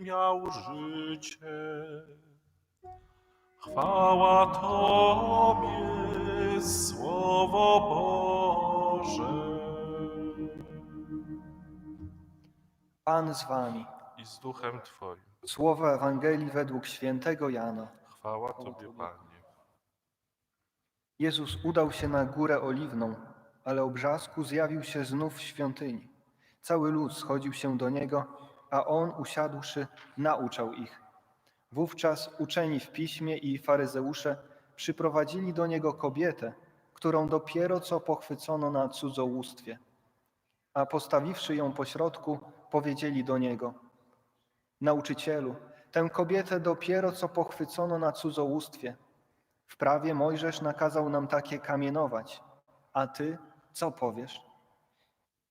miał życie. Chwała Tobie, Słowo Boże. Pan z wami. I z duchem Twoim. Słowa Ewangelii według świętego Jana. Chwała Tobie, Panie. Jezus udał się na górę oliwną, ale o brzasku zjawił się znów w świątyni. Cały lud schodził się do niego, a on usiadłszy nauczał ich. Wówczas uczeni w piśmie i faryzeusze przyprowadzili do niego kobietę, którą dopiero co pochwycono na cudzołóstwie. A postawiwszy ją pośrodku, powiedzieli do niego: Nauczycielu, tę kobietę dopiero co pochwycono na cudzołóstwie. W prawie Mojżesz nakazał nam takie kamienować. A ty co powiesz?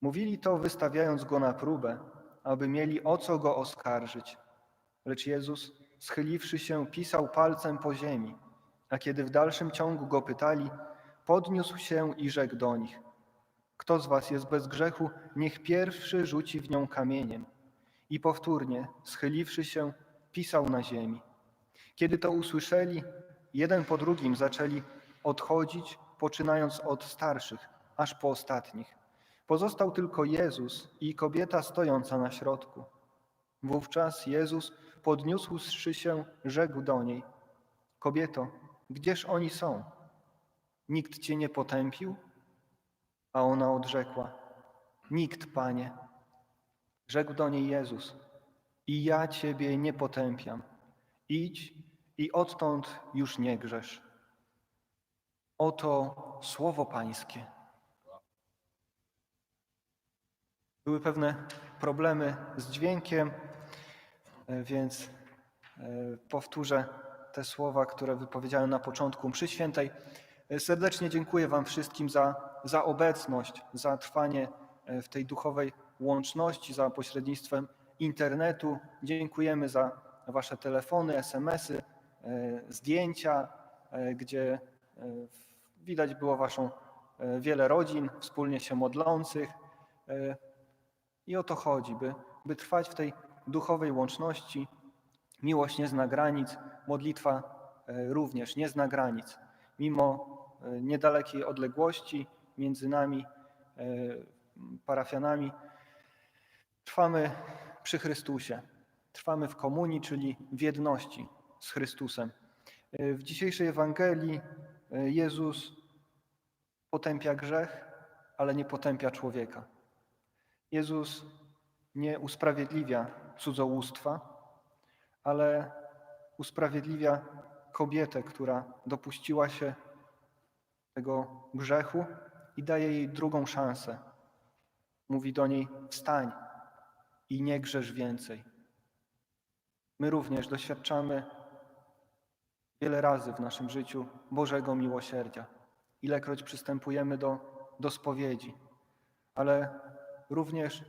Mówili to, wystawiając go na próbę, aby mieli o co go oskarżyć. Lecz Jezus, schyliwszy się, pisał palcem po ziemi, a kiedy w dalszym ciągu go pytali, podniósł się i rzekł do nich: Kto z was jest bez grzechu, niech pierwszy rzuci w nią kamieniem. I powtórnie, schyliwszy się, pisał na ziemi. Kiedy to usłyszeli, jeden po drugim zaczęli odchodzić, poczynając od starszych, aż po ostatnich. Pozostał tylko Jezus i kobieta stojąca na środku. Wówczas Jezus, podniósłszy się, rzekł do niej: Kobieto, gdzież oni są? Nikt cię nie potępił? A ona odrzekła: Nikt, panie. Rzekł do niej Jezus: I ja ciebie nie potępiam. Idź i odtąd już nie grzesz. Oto słowo Pańskie. Były pewne problemy z dźwiękiem, e, więc e, powtórzę te słowa, które wypowiedziałem na początku mszy świętej. E, Serdecznie dziękuję Wam wszystkim za, za obecność, za trwanie w tej duchowej łączności, za pośrednictwem internetu. Dziękujemy za Wasze telefony, SMS-y, zdjęcia, gdzie widać było Waszą wiele rodzin wspólnie się modlących. I o to chodzi, by, by trwać w tej duchowej łączności. Miłość nie zna granic, modlitwa e, również nie zna granic. Mimo e, niedalekiej odległości między nami, e, parafianami, trwamy przy Chrystusie. Trwamy w komunii, czyli w jedności z Chrystusem. W dzisiejszej Ewangelii Jezus potępia grzech, ale nie potępia człowieka. Jezus nie usprawiedliwia cudzołóstwa, ale usprawiedliwia kobietę, która dopuściła się tego grzechu i daje jej drugą szansę. Mówi do niej: wstań i nie grzesz więcej. My również doświadczamy wiele razy w naszym życiu Bożego miłosierdzia. Ilekroć przystępujemy do, do spowiedzi, ale również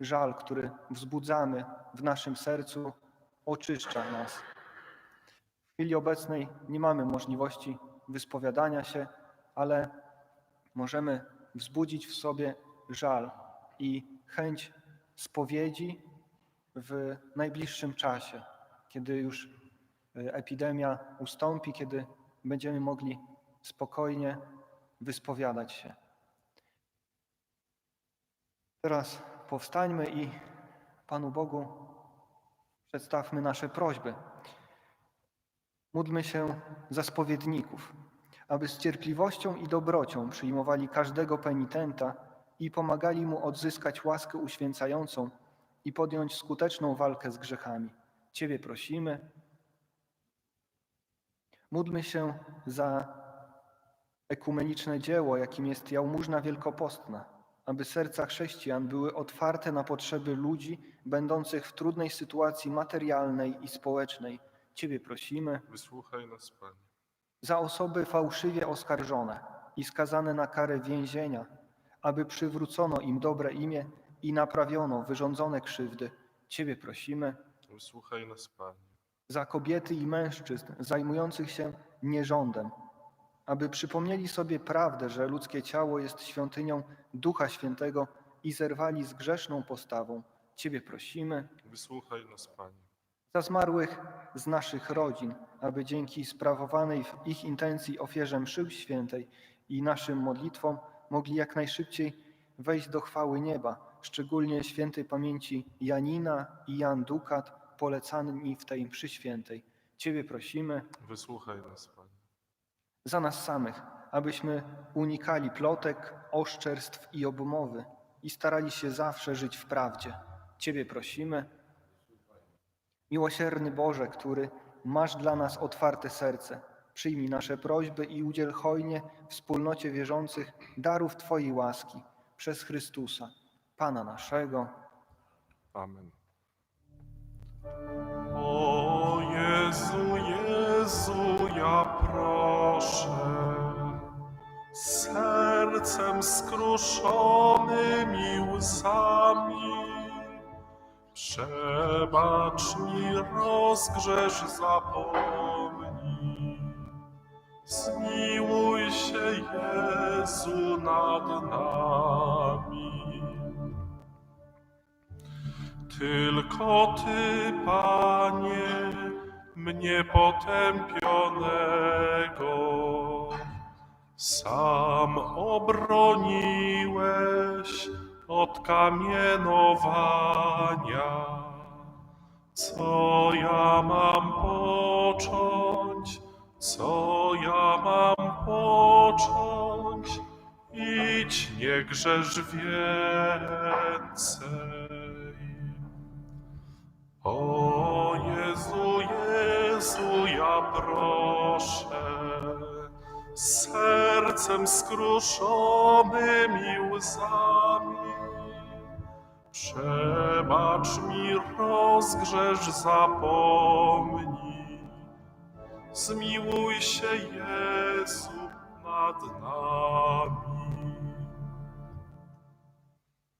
żal, który wzbudzamy w naszym sercu, oczyszcza nas. W chwili obecnej nie mamy możliwości wyspowiadania się, ale możemy wzbudzić w sobie żal i chęć spowiedzi w najbliższym czasie, kiedy już y, epidemia ustąpi, kiedy będziemy mogli spokojnie wyspowiadać się. Teraz powstańmy i Panu Bogu przedstawmy nasze prośby. Módlmy się za spowiedników, aby z cierpliwością i dobrocią przyjmowali każdego penitenta i pomagali mu odzyskać łaskę uświęcającą i podjąć skuteczną walkę z grzechami. Ciebie prosimy. Módlmy się za ekumeniczne dzieło, jakim jest jałmużna wielkopostna, aby serca chrześcijan były otwarte na potrzeby ludzi będących w trudnej sytuacji materialnej i społecznej. Ciebie prosimy. Wysłuchaj nas, Panie. Za osoby fałszywie oskarżone i skazane na karę więzienia, aby przywrócono im dobre imię i naprawiono wyrządzone krzywdy. Ciebie prosimy. Wysłuchaj nas, Panie. Za kobiety i mężczyzn zajmujących się nierządem, aby przypomnieli sobie prawdę, że ludzkie ciało jest świątynią Ducha Świętego i zerwali z grzeszną postawą. Ciebie prosimy. Wysłuchaj nas, Panie. Za zmarłych z naszych rodzin, aby dzięki sprawowanej w ich intencji ofierze mszy świętej i naszym modlitwom mogli jak najszybciej wejść do chwały nieba, szczególnie świętej pamięci Janina i Jan Dukat, polecani w tej mszy świętej. Ciebie prosimy Wysłuchaj nas, Panie. Za nas samych, abyśmy unikali plotek, oszczerstw i obmowy i starali się zawsze żyć w prawdzie. Ciebie prosimy. Miłosierny Boże, który masz dla nas otwarte serce, przyjmij nasze prośby i udziel hojnie wspólnocie wierzących darów Twojej łaski przez Chrystusa, Pana naszego. Amen. O Jezu, Jezu, ja proszę, sercem skruszonym i łzami, przebacz mi rozgrzesz, zapomnij. Zmiłuj się, Jezu, nad nami. Tylko Ty, Panie, mnie potępionego, sam obroniłeś od kamienowania. Co ja mam począć? Co ja mam począć? Idź, nie grzesz więcej. O Jezu, Jezu, ja proszę, sercem skruszonym i łzami, przebacz mi rozgrzesz, zapomnij. Zmiłuj się, Jezu, nad nami.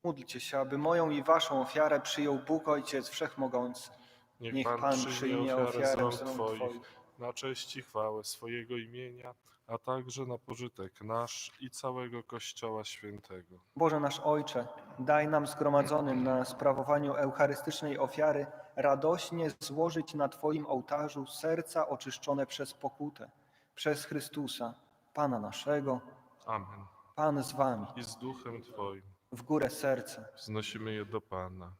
Módlcie się, aby moją i waszą ofiarę przyjął Bóg Ojciec Wszechmogący. Niech, Niech Pan, Pan przyjmie ofiarę z ofiarę rąk z rąk Twoich, na cześć i chwałę swojego imienia, a także na pożytek nasz i całego Kościoła Świętego. Boże nasz Ojcze, daj nam zgromadzonym na sprawowaniu eucharystycznej ofiary radośnie złożyć na Twoim ołtarzu serca oczyszczone przez pokutę, przez Chrystusa, Pana naszego. Amen. Pan z Wami, I z duchem Twoim w górę serce. wznosimy je do Pana.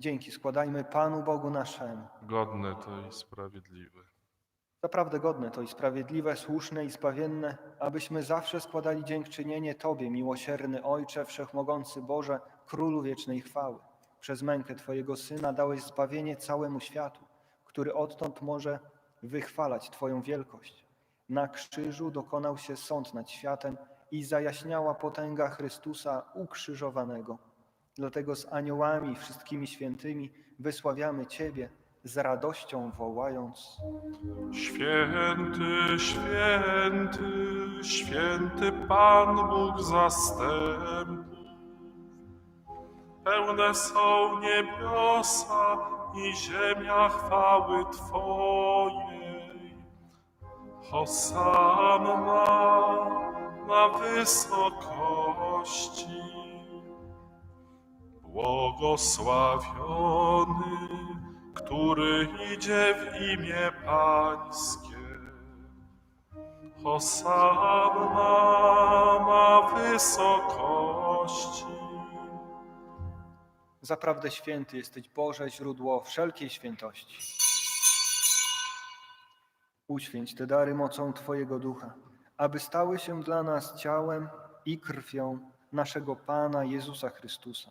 Dzięki składajmy Panu Bogu naszemu. Godne to i sprawiedliwe. Zaprawdę godne to i sprawiedliwe, słuszne i zbawienne, abyśmy zawsze składali dziękczynienie Tobie, miłosierny Ojcze, Wszechmogący Boże, Królu wiecznej chwały. Przez mękę Twojego Syna dałeś zbawienie całemu światu, który odtąd może wychwalać Twoją wielkość. Na krzyżu dokonał się sąd nad światem i zajaśniała potęga Chrystusa ukrzyżowanego. Dlatego z aniołami wszystkimi świętymi wysławiamy Ciebie, z radością wołając. Święty, święty, święty Pan Bóg zastępów. Pełne są niebiosa i ziemia chwały Twojej. Hosanna na wysokości. Błogosławiony, który idzie w imię Pańskie. Hosanna na wysokości. Zaprawdę święty jesteś Boże, źródło wszelkiej świętości. Uświęć te dary mocą Twojego Ducha, aby stały się dla nas ciałem i krwią naszego Pana Jezusa Chrystusa.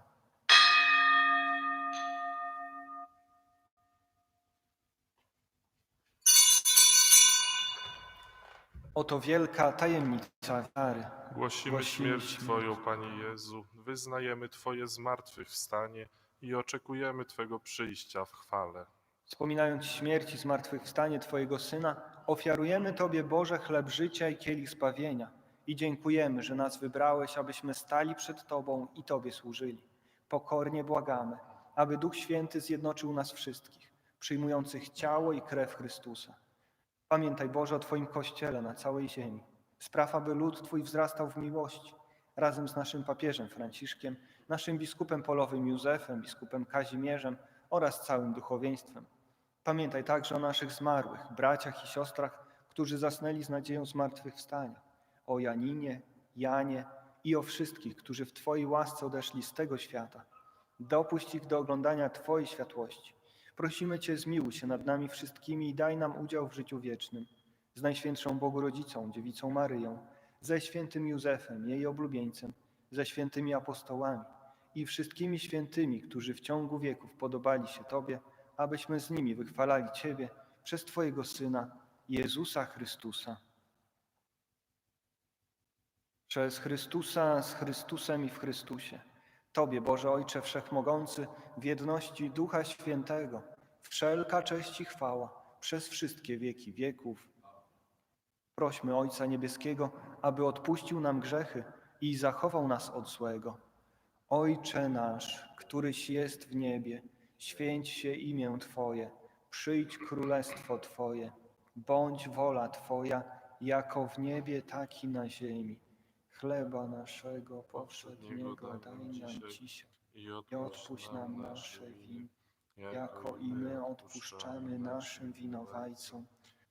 Oto wielka tajemnica wiary. Głosimy, Głosimy śmierć śmierć. Twoją, Panie Jezu, wyznajemy Twoje zmartwychwstanie i oczekujemy Twego przyjścia w chwale. Wspominając śmierć i zmartwychwstanie Twojego Syna, ofiarujemy Tobie, Boże, chleb życia i kielich zbawienia i dziękujemy, że nas wybrałeś, abyśmy stali przed Tobą i Tobie służyli. Pokornie błagamy, aby Duch Święty zjednoczył nas wszystkich, przyjmujących ciało i krew Chrystusa. Pamiętaj, Boże, o Twoim Kościele na całej ziemi. Spraw, aby lud Twój wzrastał w miłości, razem z naszym papieżem Franciszkiem, naszym biskupem polowym Józefem, biskupem Kazimierzem oraz całym duchowieństwem. Pamiętaj także o naszych zmarłych, braciach i siostrach, którzy zasnęli z nadzieją zmartwychwstania, o Janinie, Janie i o wszystkich, którzy w Twojej łasce odeszli z tego świata. Dopuść ich do oglądania Twojej światłości. Prosimy Cię, zmiłuj się nad nami wszystkimi i daj nam udział w życiu wiecznym. Z Najświętszą Bogorodzicą, Dziewicą Maryją, ze świętym Józefem, jej oblubieńcem, ze świętymi apostołami i wszystkimi świętymi, którzy w ciągu wieków podobali się Tobie, abyśmy z nimi wychwalali Ciebie przez Twojego Syna, Jezusa Chrystusa. Przez Chrystusa, z Chrystusem i w Chrystusie. Tobie, Boże Ojcze Wszechmogący, w jedności Ducha Świętego, wszelka cześć i chwała przez wszystkie wieki wieków. Prośmy Ojca Niebieskiego, aby odpuścił nam grzechy i zachował nas od złego. Ojcze nasz, któryś jest w niebie, święć się imię Twoje, przyjdź królestwo Twoje, bądź wola Twoja, jako w niebie, tak i na ziemi. Chleba naszego powszedniego daj nam dzisiaj I odpuść nam nasze winy, jako i my odpuszczamy naszym winowajcom.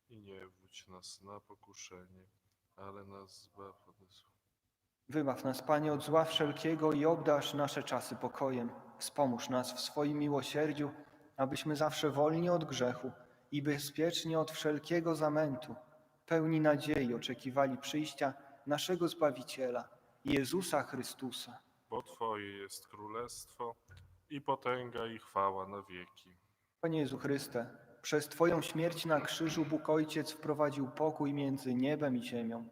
I nie wódź nas na pokuszenie, ale nas zbaw od. Wybaw nas, Panie, od zła wszelkiego i obdasz nasze czasy pokojem. Wspomóż nas w swoim miłosierdziu, abyśmy zawsze wolni od grzechu i bezpiecznie od wszelkiego zamętu, pełni nadziei oczekiwali przyjścia naszego Zbawiciela, Jezusa Chrystusa. Bo Twoje jest królestwo i potęga i chwała na wieki. Panie Jezu Chryste, przez Twoją śmierć na krzyżu Bóg Ojciec wprowadził pokój między niebem i ziemią.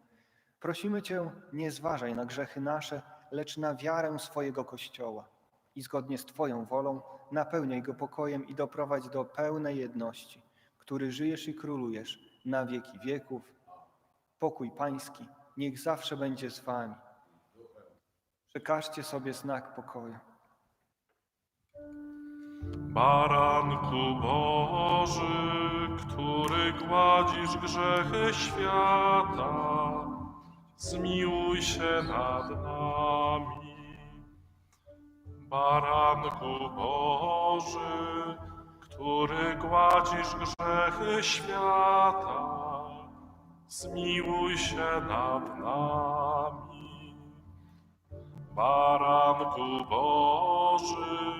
Prosimy Cię, nie zważaj na grzechy nasze, lecz na wiarę swojego Kościoła i zgodnie z Twoją wolą napełniaj go pokojem i doprowadź do pełnej jedności, który żyjesz i królujesz na wieki wieków. Pokój Pański niech zawsze będzie z Wami. Przekażcie sobie znak pokoju. Baranku Boży, który gładzisz grzechy świata, zmiłuj się nad nami. Baranku Boży, który gładzisz grzechy świata, zmiłuj się nad nami. Baranku Boży,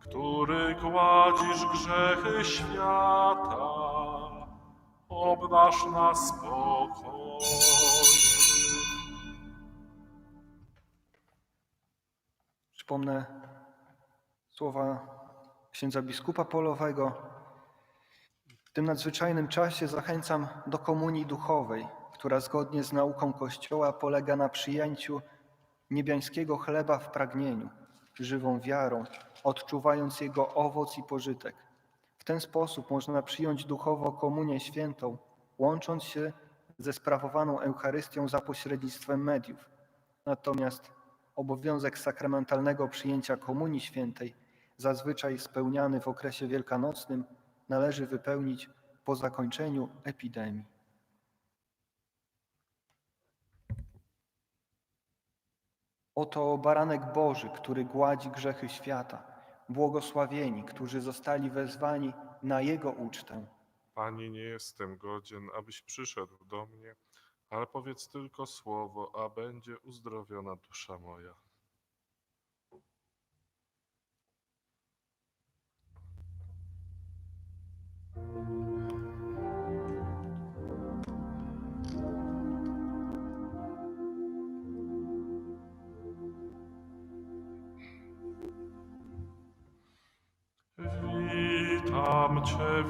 który gładzisz grzechy świata, obdasz nas spokojem. Przypomnę słowa księdza biskupa polowego. Tym nadzwyczajnym czasie zachęcam do komunii duchowej, która zgodnie z nauką Kościoła polega na przyjęciu niebiańskiego chleba w pragnieniu, żywą wiarą, odczuwając jego owoc i pożytek. W ten sposób można przyjąć duchowo komunię świętą, łącząc się ze sprawowaną Eucharystią za pośrednictwem mediów. Natomiast obowiązek sakramentalnego przyjęcia Komunii Świętej, zazwyczaj spełniany w okresie wielkanocnym, należy wypełnić po zakończeniu epidemii. Oto baranek Boży, który gładzi grzechy świata, błogosławieni, którzy zostali wezwani na Jego ucztę. Panie, nie jestem godzien, abyś przyszedł do mnie, ale powiedz tylko słowo, a będzie uzdrowiona dusza moja. Witam Cię,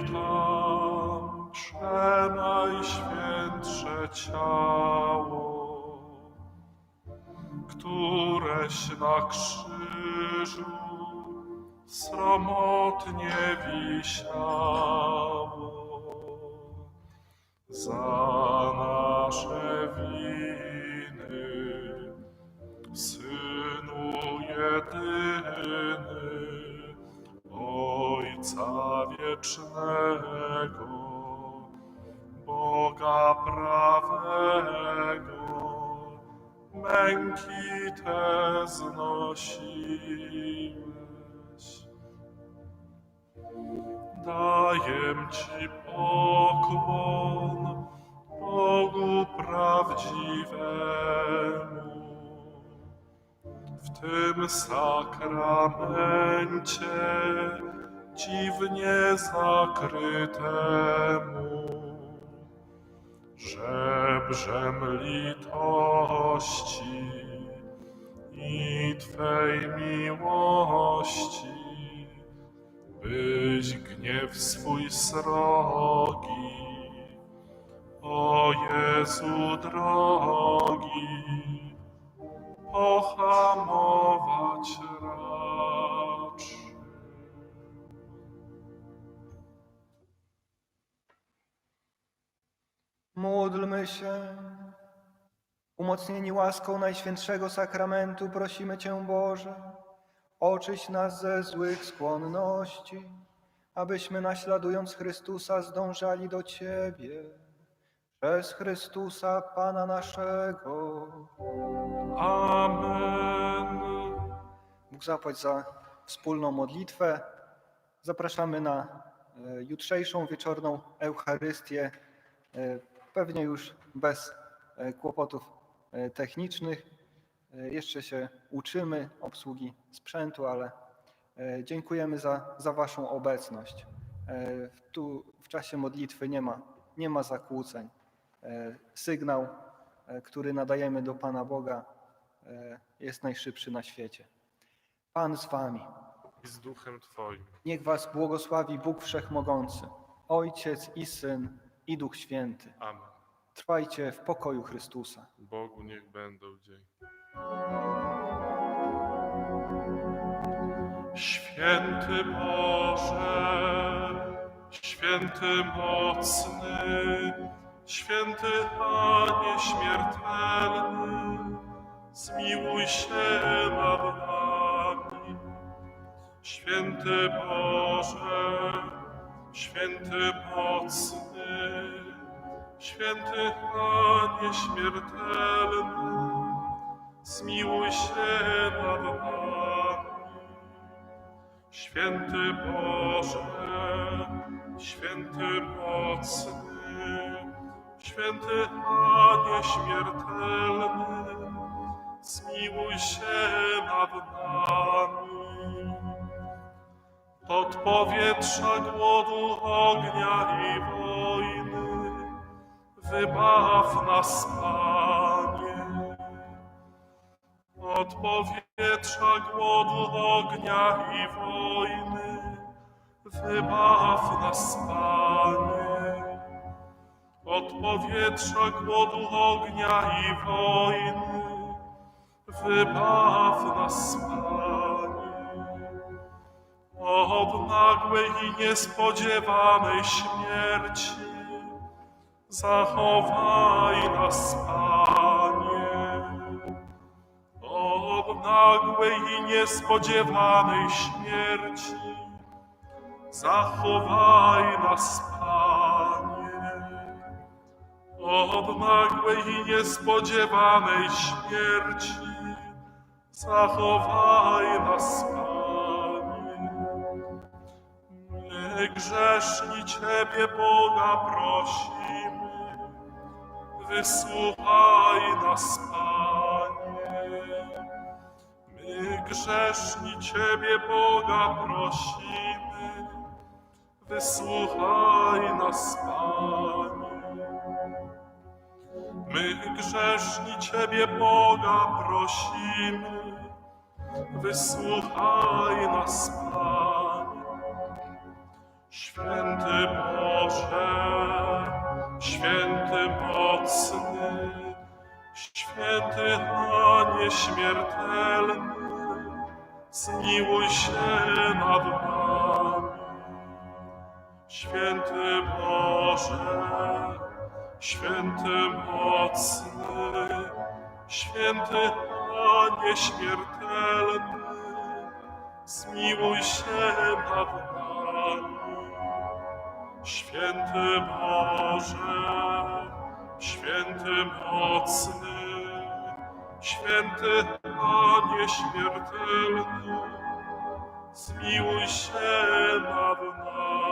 witam, Przenajświętszy Twe ciało, któreś na krzyżu sromotnie wisiało za nasze winy, Synu jedyny, Ojca wiecznego, Boga prawego, męki te znosiłeś. Daję Ci pokłon, Bogu prawdziwemu. W tym sakramencie dziwnie zakrytemu, żebrzem litości i Twej miłości, byś gniew swój srogi, o Jezu drogi, pohamować raczy. Módlmy się. Umocnieni łaską Najświętszego Sakramentu prosimy Cię, Boże, oczyś nas ze złych skłonności, abyśmy naśladując Chrystusa zdążali do Ciebie. Przez Chrystusa Pana naszego. Amen. Bóg zapłać za wspólną modlitwę. Zapraszamy na e, jutrzejszą wieczorną Eucharystię, e, pewnie już bez e, kłopotów technicznych. E, Jeszcze się uczymy obsługi sprzętu, ale e, dziękujemy za, za Waszą obecność. E, Tu w czasie modlitwy nie ma, nie ma zakłóceń. Sygnał, który nadajemy do Pana Boga, jest najszybszy na świecie. Pan z wami. I z duchem Twoim. Niech was błogosławi Bóg Wszechmogący, Ojciec i Syn i Duch Święty. Amen. Trwajcie w pokoju Chrystusa. Bogu niech będą dzień. Święty Boże, święty mocny, święty Panie śmiertelny, zmiłuj się nad nami. Święty Boże, święty mocny, święty Panie śmiertelny, zmiłuj się nad nami. Święty Boże, święty mocny, święty śmiertelny, zmiłuj się nad nami. Od powietrza głodu, ognia i wojny, wybaw nas, Panie. Od powietrza głodu, ognia i wojny, wybaw nas, Panie. Od powietrza głodu, ognia i wojny, wybaw nas, Panie. Od nagłej i niespodziewanej śmierci, zachowaj nas, Panie. Nagłej i niespodziewanej śmierci, zachowaj nas, Panie. Od nagłej i niespodziewanej śmierci, zachowaj nas, Panie. My grzeszni Ciebie, Boga, prosimy, wysłuchaj nas, Panie. Grzeszni Ciebie, Boga, prosimy, wysłuchaj nas, Panie. My grzeszni Ciebie, Boga, prosimy, wysłuchaj nas, Panie. Święty Boże, święty moc mocny, święty Panie śmiertelny, zmiłuj się nad nami. Święty Boże, święty mocny, święty Panie śmiertelny, zmiłuj się nad nami. Święty Boże, święty mocny, święty Panie śmiertelny, zmiłuj się nad nami.